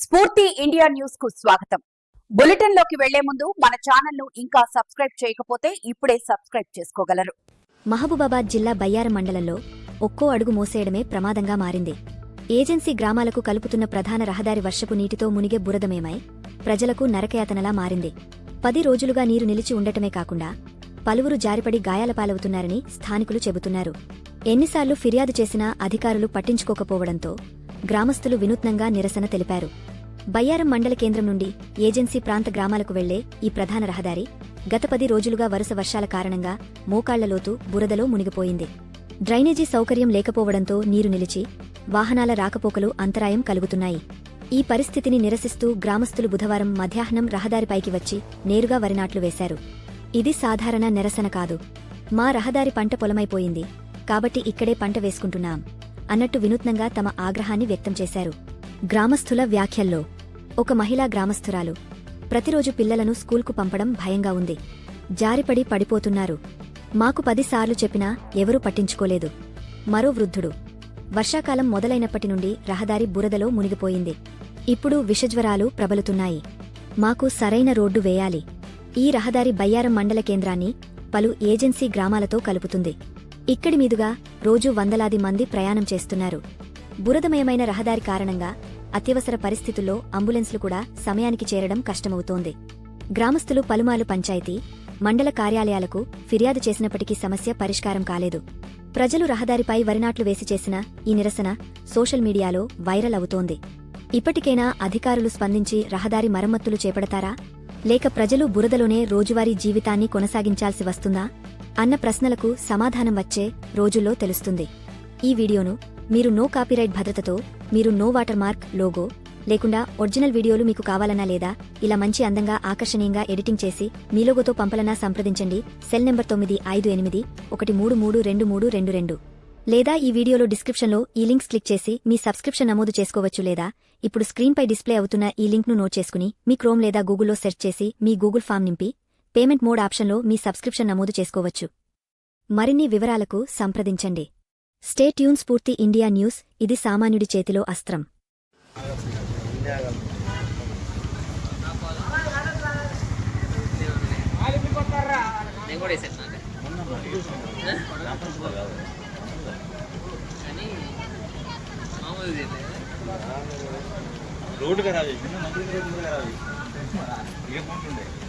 స్ఫూర్తి ఇండియా న్యూస్కు స్వాగతం. బులెటిన్లోకి వెళ్ళే ముందు మన ఛానల్ను ఇంకా సబ్స్క్రైబ్ చేయకపోతే ఇప్పుడే సబ్స్క్రైబ్ చేసుకోగలరు. మహబూబాబాద్ జిల్లా బయ్యారం మండలంలో ఒక్కో అడుగు మోసేయడమే ప్రమాదంగా మారింది. ఏజెన్సీ గ్రామాలకు కలుపుతున్న ప్రధాన రహదారి వర్షపు నీటితో మునిగే బురదమేమై ప్రజలకు నరకయాతనలా మారింది. పది రోజులుగా నీరు నిలిచి ఉండటమే కాకుండా పలువురు జారిపడి గాయాల పాలవుతున్నారని స్థానికులు చెబుతున్నారు. ఎన్నిసార్లు ఫిర్యాదు చేసినా అధికారులు పట్టించుకోకపోవడంతో గ్రామస్తులు వినూత్నంగా నిరసన తెలిపారు. బయ్యారం మండల కేంద్రం నుండి ఏజెన్సీ ప్రాంత గ్రామాలకు వెళ్ళే ఈ ప్రధాన రహదారి గత పది రోజులుగా వరుస వర్షాల కారణంగా మోకాళ్ళలోతు బురదలో మునిగిపోయింది. డ్రైనేజీ సౌకర్యం లేకపోవడంతో నీరు నిలిచి వాహనాల రాకపోకలు అంతరాయం కలుగుతున్నాయి. ఈ పరిస్థితిని నిరసిస్తూ గ్రామస్తులు బుధవారం మధ్యాహ్నం రహదారిపైకి వచ్చి నేరుగా వరినాట్లు వేశారు. ఇది సాధారణ నిరసన కాదు. మా రహదారి పంట పొలమైపోయింది. కాబట్టి ఇక్కడే పంట వేసుకుంటున్నాం. అన్నట్టు వినూత్నంగా తమ ఆగ్రహాన్ని వ్యక్తం చేశారు. గ్రామస్థుల వ్యాఖ్యల్లో ఒక మహిళా గ్రామస్థురాలు ప్రతిరోజు పిల్లలను స్కూల్కు పంపడం భయంగా ఉంది. జారిపడి పడిపోతున్నారు. మాకు పదిసార్లు చెప్పినా ఎవరూ పట్టించుకోలేదు. మరో వృద్ధుడు. వర్షాకాలం మొదలైనప్పటి నుండి రహదారి బురదలో మునిగిపోయింది. ఇప్పుడు విషజ్వరాలు ప్రబలుతున్నాయి. మాకు సరైన రోడ్డు వేయాలి. ఈ రహదారి బయ్యారం మండల కేంద్రాన్ని పలు ఏజెన్సీ గ్రామాలతో కలుపుతుంది. ఇక్కడి మీదుగా రోజూ వందలాది మంది ప్రయాణం చేస్తున్నారు. బురదమయమైన రహదారి కారణంగా అత్యవసర పరిస్థితుల్లో అంబులెన్స్లు కూడా సమయానికి చేరడం కష్టమవుతోంది. గ్రామస్తులు పలుమార్లు పంచాయతీ మండల కార్యాలయాలకు ఫిర్యాదు చేసినప్పటికీ సమస్య పరిష్కారం కాలేదు. ప్రజలు రహదారిపై వరినాట్లు వేసి చేసిన ఈ నిరసన సోషల్ మీడియాలో వైరల్ అవుతోంది. ఇప్పటికైనా అధికారులు స్పందించి రహదారి మరమ్మతులు చేపడతారా? లేక ప్రజలు బురదలోనే రోజువారీ జీవితాన్ని కొనసాగించాల్సి వస్తుందా? అన్న ప్రశ్నలకు సమాధానం వచ్చే రోజుల్లో తెలుస్తుంది. ఈ వీడియోను మీరు నో కాపీరైట్ భద్రతతో మీరు నో వాటర్ మార్క్ లోగో లేకుండా ఒరిజినల్ వీడియోలు మీకు కావాలన్నా లేదా ఇలా మంచి అందంగా ఆకర్షణీయంగా ఎడిటింగ్ చేసి మీ లోగోతో పంపలనా సంప్రదించండి. సెల్ నెంబర్ తొమ్మిది ఐదు ఎనిమిది ఒకటి మూడు మూడు రెండు మూడు రెండు రెండు. లేదా ఈ వీడియోలో డిస్క్రిప్షన్లో ఈ లింక్స్ క్లిక్ చేసి మీ సబ్స్క్రిప్షన్ నమోదు చేసుకోవచ్చు లేదా ఇప్పుడు స్క్రీన్పై డిస్ప్లే అవుతున్న ఈ లింక్ను నోట్ చేసుకుని మీ క్రోమ్ లేదా గూగుల్లో సెర్చ్ చేసి మీ గూగుల్ ఫామ్ నింపి పేమెంట్ మోడ్ ఆప్షన్లో మీ సబ్స్క్రిప్షన్ నమోదు చేసుకోవచ్చు. మరిన్ని వివరాలకు సంప్రదించండి. Stay tunes Spoorthi India news. ఇది సామాన్యుడి చేతిలో అస్త్రం. రోడ్డు ఖరాబ్ మంచి రోడ్డు ఖరాబ్ ఇక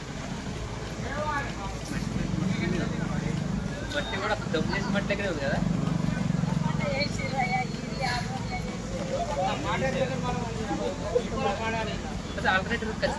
మట్టి కూడా డబ్బులేసి మట్టి దగ్గరే ఉంది కదా? ఆల్టర్నేటివ్ ఖచ్చితంగా